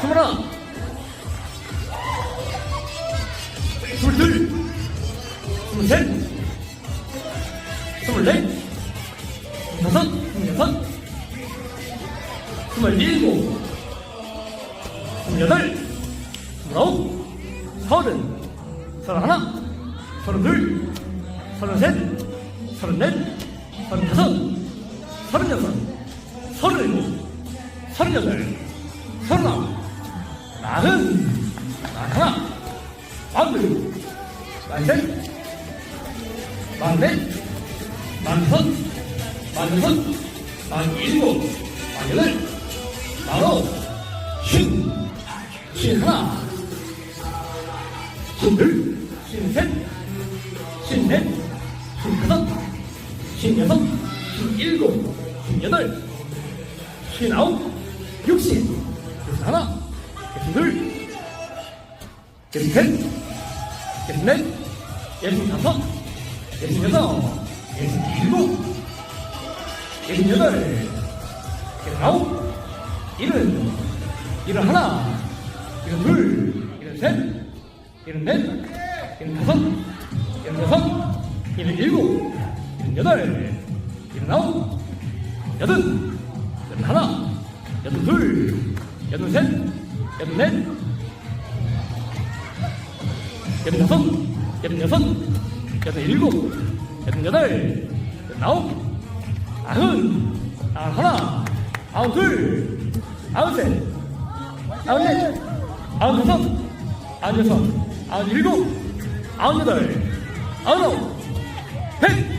하나, 스물둘, 스물셋, 스물넷, 스물다섯, 스물여섯, 스물일곱, 스물여덟, 스물아홉, 서른, 서른하나, 서른둘, 서른셋, 서른넷, 서른다섯, 서른여섯, 서른일곱, 서른여덟, 서른아홉, 마흔, 마흔하나, 마흔둘, 마흔셋, 마흔넷, 마흔다섯, 마흔여섯, 마흔일곱, 마흔여덟, 마흔아홉, 쉰, 쉰하나, 쉰둘, 쉰셋, 쉰넷, 쉰다섯, 쉰여섯, 쉰일곱, 쉰여덟, 쉰아홉, 육십, 육십하나, 육십둘, 육십셋, 육십넷, 육십다섯, 육십여섯, 육십일곱, 육십여덟, 육십아홉, 일흔, 일흔 하나, 일흔 둘, 일흔 셋, 일흔 넷, 일흔 다섯, 일흔 여섯, 일흔 일곱, 일흔 여덟, 일흔 아홉, 여든, 여든 하나, 여든 둘, 여든 셋, 여든넷, 여든다섯, 여든여섯, 여든일곱, 여든여덟, 여든아홉, 아흔, 아흔하나, 아흔둘, 아흔셋, 아흔넷, 아흔다섯, 아흔여섯, 아흔일곱, 아흔여덟, 아흔아홉, 백!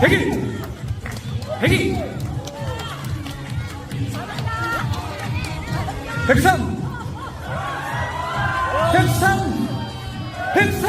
백일! 백이! 백삼! 백삼! 백삼!